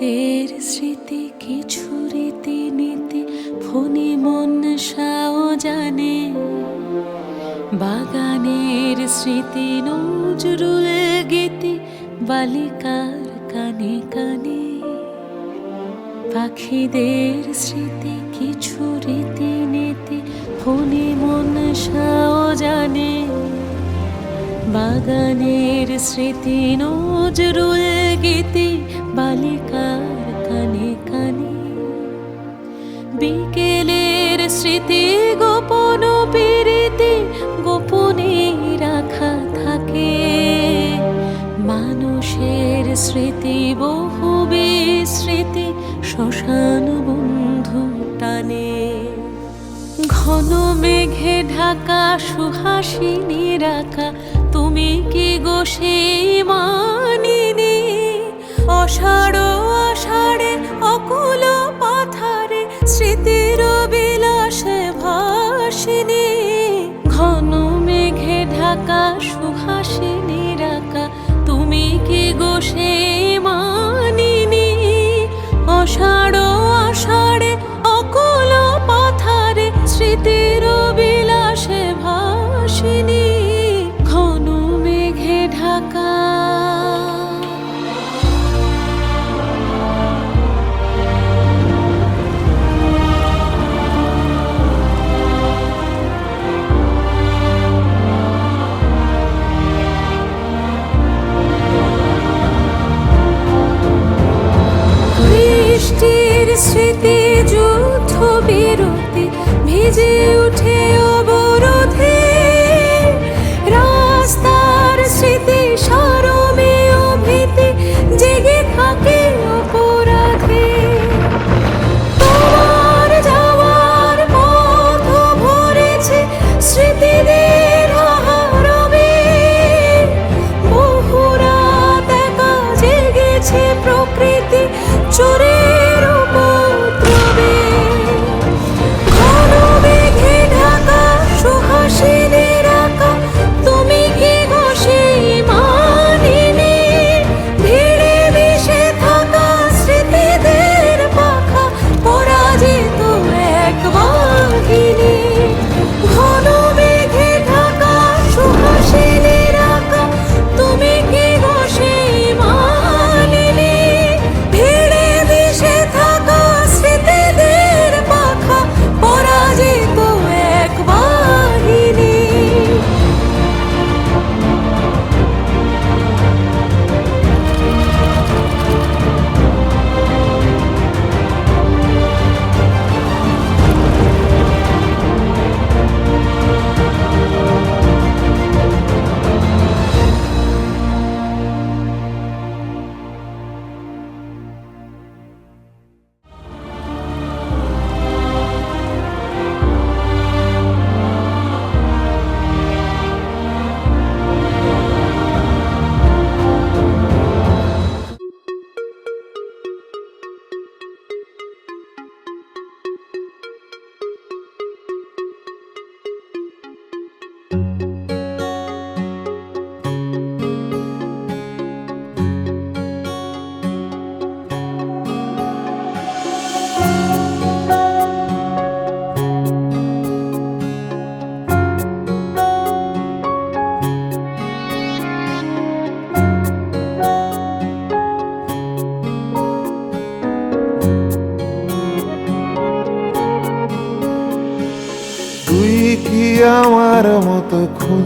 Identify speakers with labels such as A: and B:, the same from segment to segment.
A: পাখিদের স্মৃতি কিছু রীতি নীতি ফণি মন সাও জানে। বাগানের স্মৃতি নজরুল গীতি, বালিকার কানে কানে। পাখিদের স্মৃতি কিছু রীতি নীতি ফণি মন সাও জানে। বাগানের স্মৃতি নজরুল গীতি বালিকার কানে কানে। বিকেলের স্মৃতি গোপন প্রীতি গোপনে রাখা থাকে। মানুষের স্মৃতি বহু বিস্মৃতি শ্মশান বন্ধু টানে। ঘন মেঘে ঢাকা, সুহাসিনী রাখা। তুমি কি গো সেই মানিনি অষাঢ় ভিজে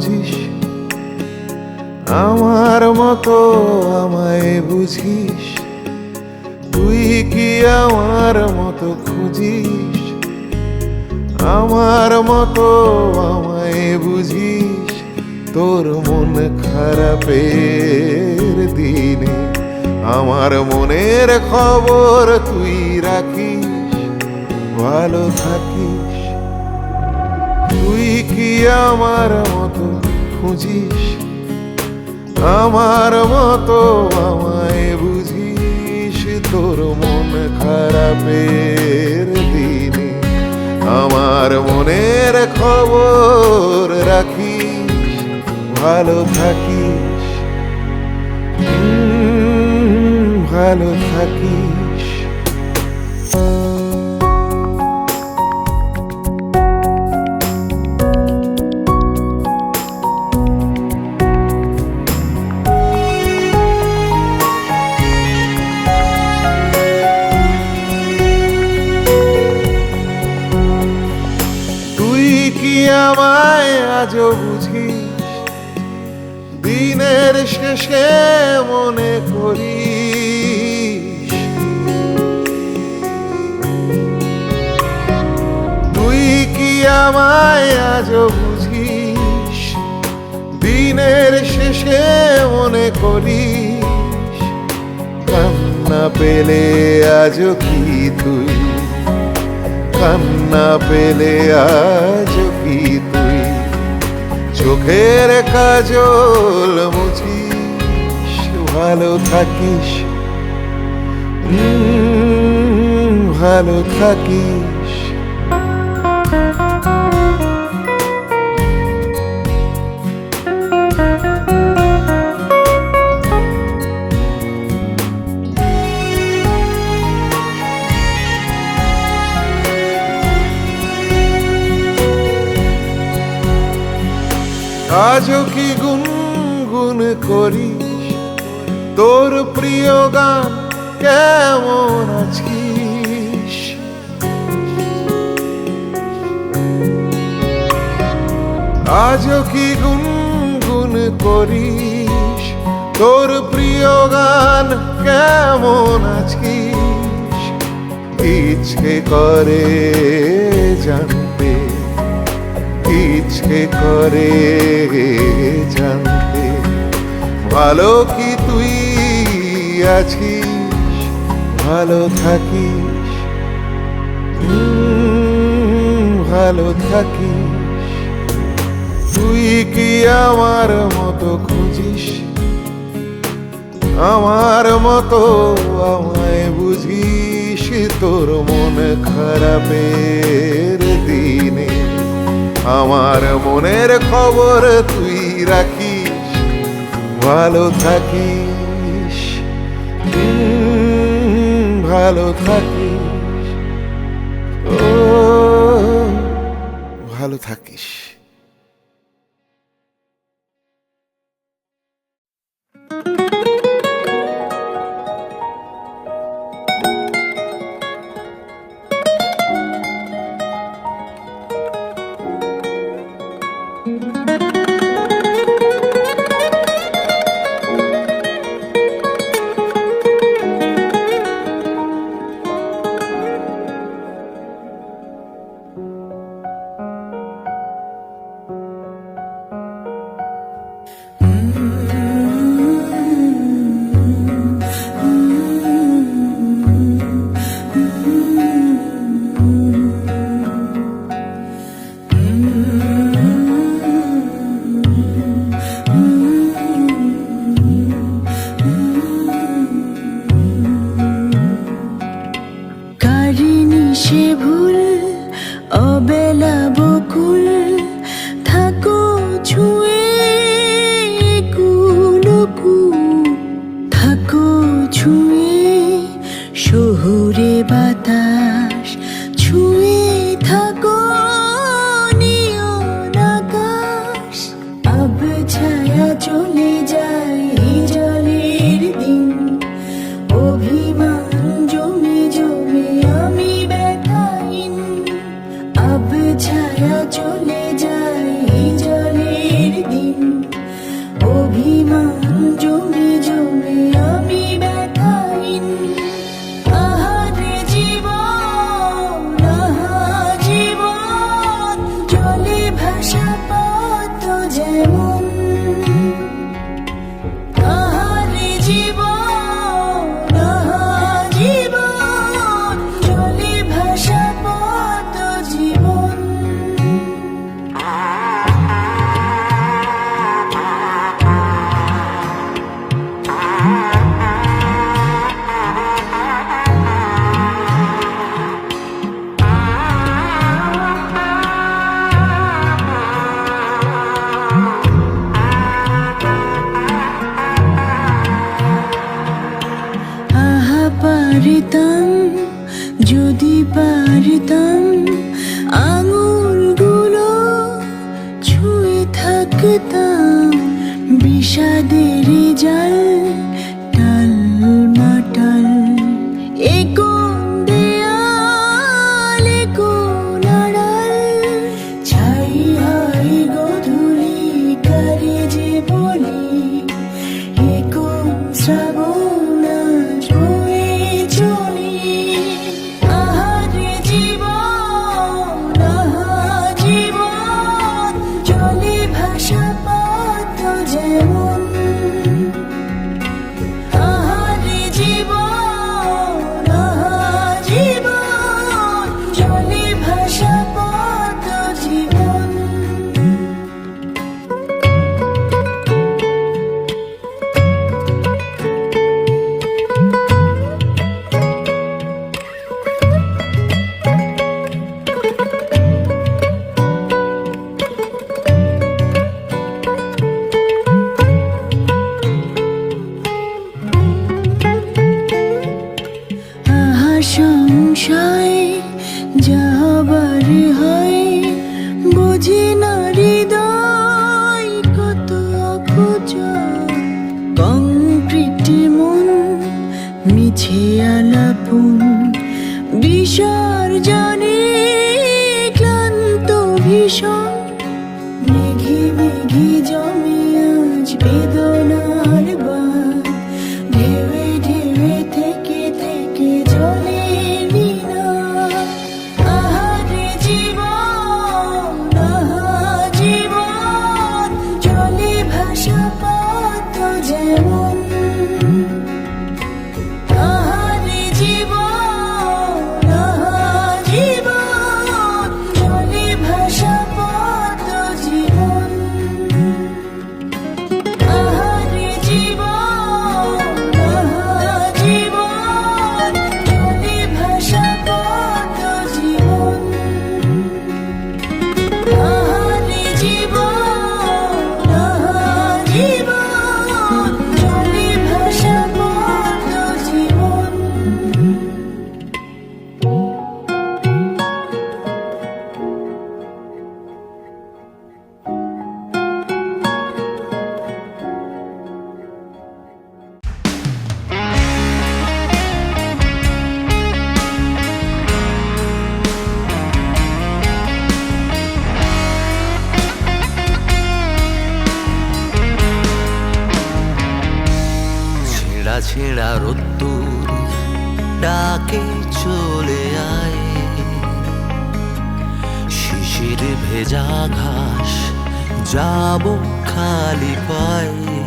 B: খুঁজিস আমার মতো আমায় বুঝিস? তুই কি আমার মতো খুঁজিস? আমার মতো আমায় বুঝিস? তোর মন খারাপের দিনে আমার মনের খবর তুই রাখিস। ভালো থাকিস। তুই কি আমার মতো খুঁজিস? আমার মতো আমায় বুঝিস? তোর মন খারাপের দিনে আমার মনের খবর রাখিস, ভালো থাকিস। ভালো থাকিস। করিস কান্না পেলে আজও কি তুই? কান্না পেলে আজ কি তুই? চোখের কাজল মুছিস, ভালো থাকিস। ভালো থাকিস। আজও কি গুনগুন করিস? তোর প্রিয় গান কেমন আছিস আজও কি গুনগুন করিস? তোর প্রিয় গান কেমন আছিস ইচ্ছে করে জানতে ইচ্ছে করে জানতে। ভালো কি তুই আছিস? ভালো থাকিস? ভালো থাকিস? তুই কি আমার মতো খুঁজিস? আমার মতো আমায় বুঝিস? তোর মন খারাপের আমার মনের খবর তুই রাখিস ভালো থাকিস ভালো থাকিস ও ভালো থাকিস।
C: ভেজা ঘাস, যাব খালি পায়ে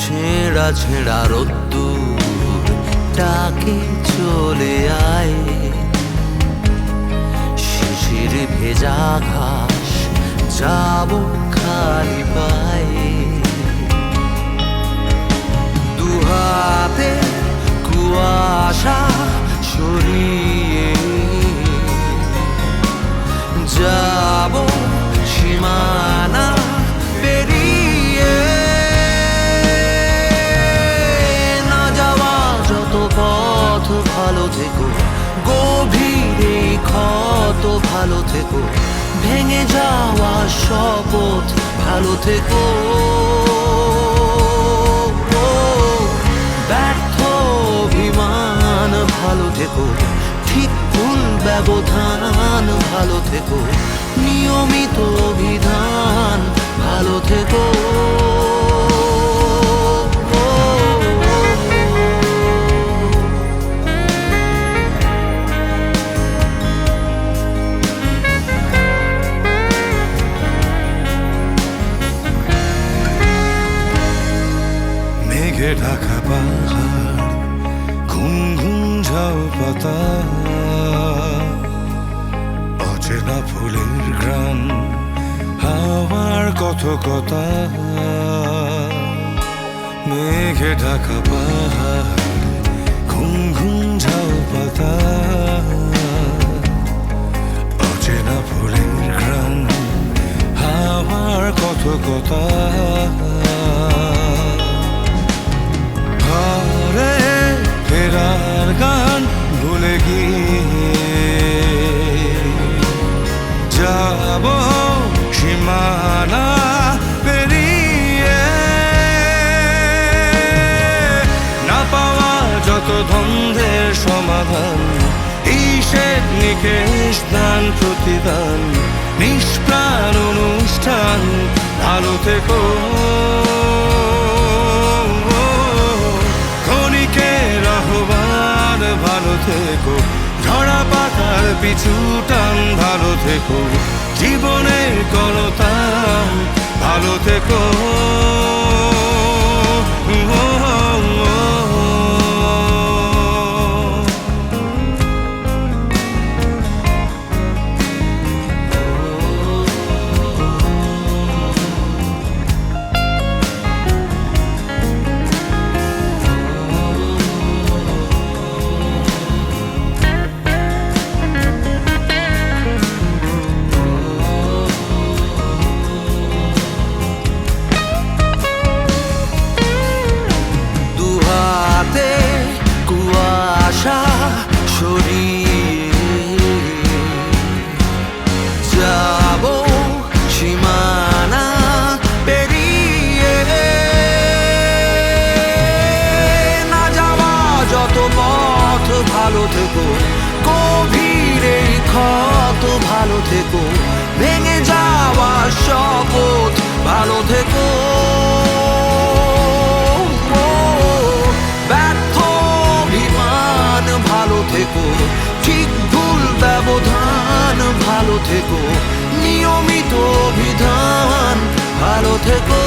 C: ছেঁড়া ছেঁড়া রোদ্দুর ডাকে চলে আয়। শিশির ভেজা ঘাস, যাব খালি পায়ে দুহাতে কুয়াশা সরিয়ে যাব সীমানা পেরিয়ে। না যাওয়া যত পথ ভালো থেকো, গভীরে ক্ষত ভালো থেকো, ভেঙে যাওয়া শপথ ভালো থেকো। ব্যর্থ অভিমান ভালো থেকো। ভুল ব্যবধান ভালো থেকো। নিয়মিত অভিধান ভালো থেকো।
D: ঢাকা পাহাড় ঘুম ঘুম ঝাউ পাতা কথা মেঘে ঢাকা পাহাড়, ঘুম ঘুম ঝাউ পাতা। অচেনা ফুলের গ্রাম হাওয়ার কত কথা। হারে ফের দ্বন্দ্বের সমাধান। ঈশের নিকেশ দান প্রতিদান, নিষ্প্রাণ অনুষ্ঠান ভালো থেকো ক্ষণিকের আহ্বান ভালো থেকো, ঝরা পাতার পিছু ভালো থেকো। জীবনের কলতান ভালো থেকো।
C: থেকো। গভীরে ক্ষত, ভালো থেকো। ভেঙে যাওয়া শপথ, ভালো থেকো। ব্যর্থ অভিমান, ভালো থেকো। ঠিক ভুল ব্যবধান, ভালো থেকো। নিয়মিত বিধান ভালো থেকো।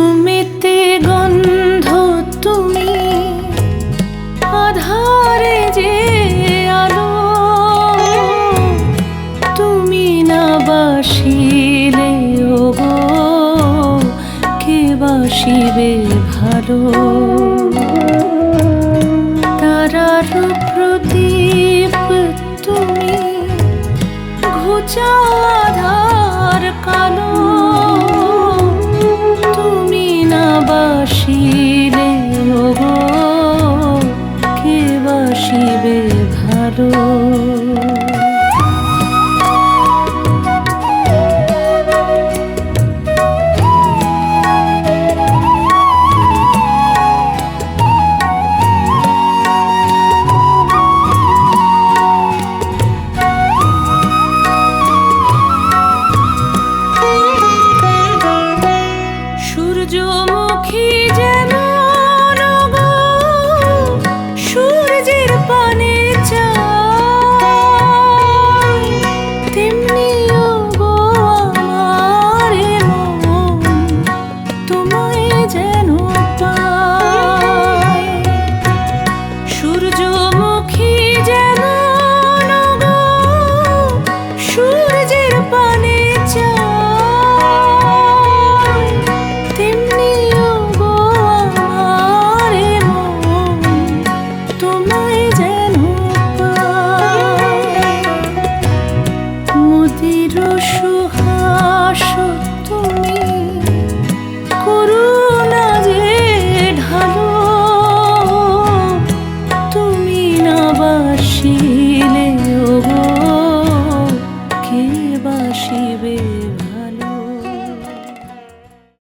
A: কুসুমেতে গন্ধ তুমি আধারে যে আলো তুমি না বাসিলে ও কে বাসিবে ভালো?